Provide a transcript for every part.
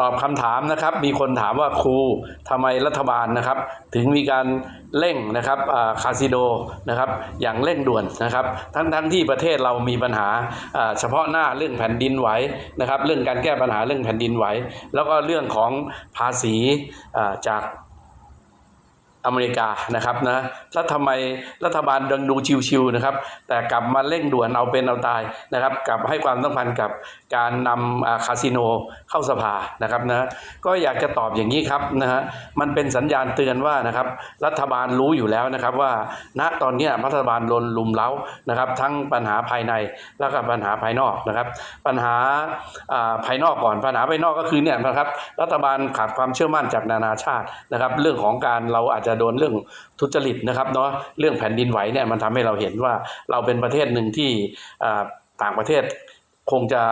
ตอบคำถามนะครับ มีคนถามว่าครูทำไมรัฐบาลนะครับ ถึงมีการเร่งนะครับคาสิโดนะครับอย่างเร่งด่วนนะครับ ทั้งทั้งที่ประเทศเรามีปัญหาเฉพาะหน้าเรื่องแผ่นดินไหวนะครับ เรื่องการแก้ปัญหาเรื่องแผ่นดินไหว แล้วก็เรื่องของภาษีจาก อเมริกานะครับนะแล้วทำไมรัฐบาลยังดูชิวๆนะครับ แต่กลับมาเร่งด่วนเอาเป็นเอาตายนะครับกลับให้ความสำคัญกับการนำคาสิโนเข้าสภานะครับนะก็อยากจะตอบอย่างนี้ครับนะฮะมันเป็นสัญญาณเตือนว่านะครับรัฐบาลรู้อยู่แล้วนะครับว่าณตอนนี้รัฐบาลโดนลุมเล้านะครับ ทั้งปัญหาภายในแล้วก็ปัญหาภายนอกนะครับ ปัญหาอ่าภายนอกก่อนปัญหาภายนอกก็คือเนี่ยนะครับรัฐบาลขาดความเชื่อมั่นจากนานาชาตินะครับ เรื่องของการเราอาจจะโดนเรื่องทุจริตนะครับเนาะเรื่องแผ่นดินไหวเนี่ยมันทำให้เราเห็นว่าเราเป็นประเทศหนึ่งที่อ่าต่างประเทศคงจะ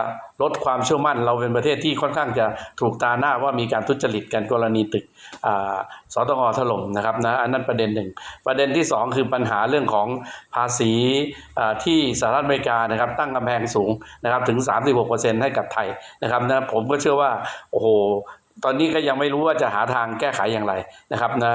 ลดความเชื่อมั่น เราเป็นประเทศที่ค่อนข้างจะถูกตาหน้าว่ามีการทุจริตกันกรณีตึกอ่าสตงถล่มนะครับนะอันนั้นประเด็นหนึ่ง ประเด็นที่สองคือปัญหาเรื่องของภาษีอ่าที่สหรัฐอเมริกานะครับตั้งกำแพงสูงนะครับถึง 36%ให้กับไทยนะครับนะผมก็เชื่อว่าโอ้โห ตอนนี้ก็ยังไม่รู้ว่าจะหาทางแก้ไขอย่างไรนะครับนะ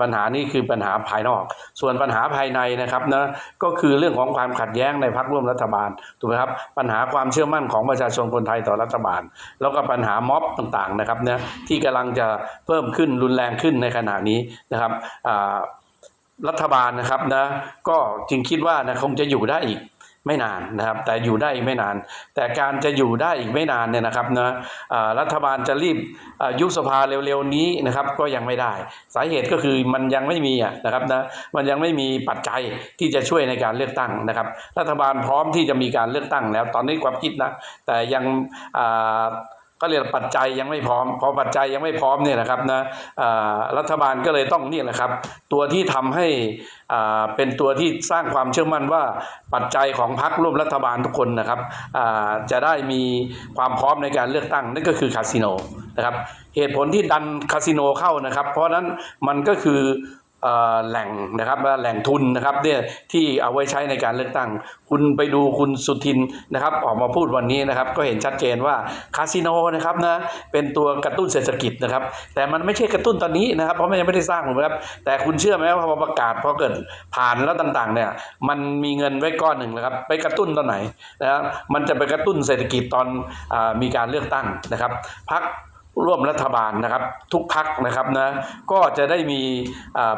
ปัญหานี้คือปัญหาภายนอก ส่วนปัญหาภายในนะครับนะก็คือเรื่องของความขัดแย้งในพรรคร่วมรัฐบาลถูกไหมครับปัญหาความเชื่อมั่นของประชาชนคนไทยต่อรัฐบาล แล้วก็ปัญหาม็อบต่างๆนะครับนะที่กำลังจะเพิ่มขึ้นรุนแรงขึ้นในขณะนี้นะครับรัฐบาลนะครับนะก็จึงคิดว่านะคงจะอยู่ได้อีก ไม่นานนะครับ แต่อยู่ได้อีกไม่นาน แต่การจะอยู่ได้อีกไม่นานเนี่ยนะครับนะรัฐบาลจะรีบยุบสภาเร็วๆนี้นะครับก็ยังไม่ได้ สาเหตุก็คือมันยังไม่มีนะครับนะมันยังไม่มีปัจจัยที่จะช่วยในการเลือกตั้งนะครับ รัฐบาลพร้อมที่จะมีการเลือกตั้งแล้วตอนนี้ความคิดนะแต่ยังอ ก็เรียกปัจจัยยังไม่พร้อม พอปัจจัยยังไม่พร้อมเนี่ยนะครับนะอ่ารัฐบาลก็เลยต้องนี่แหละครับ ตัวที่ทำให้อ่าเป็นตัวที่สร้างความเชื่อมั่นว่าปัจจัยของพรรคร่วมรัฐบาลทุกคนนะครับอ่าจะได้มีความพร้อมในการเลือกตั้งนั่นก็คือคาสิโนนะครับเหตุผลที่ดันคาสิโนเข้านะครับ เพราะนั้นมันก็คือ แหล่งนะครับแหล่งทุนนะครับเนี่ยที่เอาไว้ใช้ในการเลือกตั้ง คุณไปดูคุณสุทินนะครับออกมาพูดวันนี้นะครับก็เห็นชัดเจนว่าคาสิโนนะครับนะเป็นตัวกระตุ้นเศรษฐกิจนะครับแต่มันไม่ใช่กระตุ้นตอนนี้นะครับเพราะมันยังไม่ได้สร้างถูกไหมครับแต่คุณเชื่อไหมว่าพอประกาศพอเกิดผ่านแล้วต่างๆเนี่ยมันมีเงินไว้ก้อนหนึ่งนะครับไปกระตุ้นตอนไหนนะครับมันจะไปกระตุ้นเศรษฐกิจตอนอมีการเลือกตั้งนะครับพัก ร่วมรัฐบาลนะครับทุกพักนะครับนะก็จะได้มี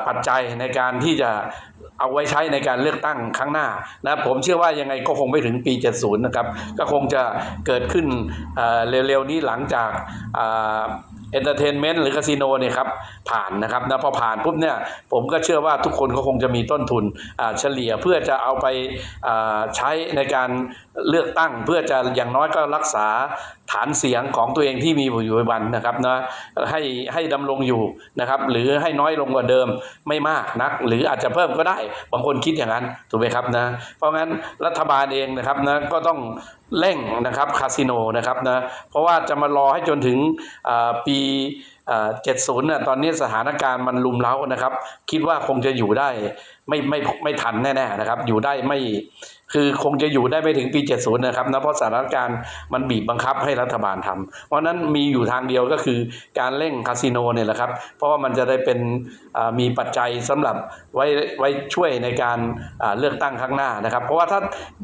ปัจจัยในการที่จะเอาไว้ใช้ในการเลือกตั้งครั้งหน้านะผมเชื่อว่ายังไงก็คงไม่ถึงปี 70 นะครับ ก็คงจะเกิดขึ้นเร็วๆนี้หลังจากเอนเตอร์เทนเมนต์หรือคาสิโนเนี่ยครับผ่านนะครับนะพอผ่านปุ๊บเนี่ยผมก็เชื่อว่าทุกคนก็คงจะมีต้นทุนเฉลี่ยเพื่อจะเอาไปใช้ในการ เลือกตั้งเพื่อจะอย่างน้อยก็รักษาฐานเสียงของตัวเองที่มีอยู่ปัจจุบันนะครับนะให้ให้ดำรงอยู่นะครับ หรือให้น้อยลงกว่าเดิมไม่มากนัก หรืออาจจะเพิ่มก็ได้บางคนคิดอย่างนั้นถูกไหมครับนะเพราะงั้นรัฐบาลเองนะครับนะก็ต้องเร่งนะครับคาสิโนนะครับนะเพราะว่าจะมารอให้จนถึงปีเจ็ดศูนย์น่ะตอนนี้สถานการณ์มันลุมเล้านะครับ คิดว่าคงจะอยู่ได้ ไม่ไม่ไม่ทันแน่ๆนะครับ อยู่ได้ไม่คือคงจะอยู่ได้ไม่ถึงปี 70 นะครับนะเพราะสถานการณ์มันบีบบังคับให้รัฐบาลทำเพราะนั้นมีอยู่ทางเดียวก็คือการเร่งคาสิโนเนี่ยแหละครับ เพราะว่ามันจะได้เป็นมีปัจจัยสำหรับไว้ไว้ช่วยในการเลือกตั้งข้างหน้านะครับ เพราะว่าถ้า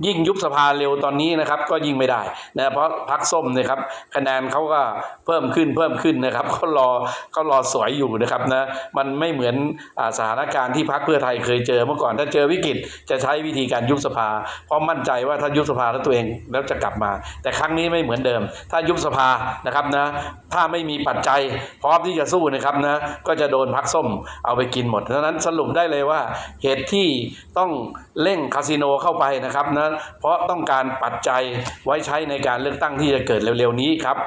ยิ่งยุบสภาเร็วตอนนี้นะครับ ก็ยิ่งไม่ได้นะเพราะพักส้มเนะครับคะแนนเขาก็เพิ่มขึ้นเพิ่มขึ้นนะครับเขารอเขารอสวยอยู่นะครับนะมันไม่เหมือนอสถานการณ์ที่พักเพื่อไทยเคยเจจอเมื่อก่อนถ้าเจอวิกฤตจะใช้วิธีการยุบสภา เพราะมั่นใจว่าถ้ายุบสภาแล้วตัวเองแล้วจะกลับมา แต่ครั้งนี้ไม่เหมือนเดิม ถ้ายุบสภานะครับนะถ้าไม่มีปัจจัยพร้อมที่จะสู้นะครับนะก็จะโดนพักส้มเอาไปกินหมดดังนั้นสรุปได้เลยว่าเหตุที่ต้องเร่งคาสิโนเข้าไปนะครับนะเพราะต้องการปัจจัยไว้ใช้ในการเลือกตั้งที่จะเกิดเร็วๆนี้ครับ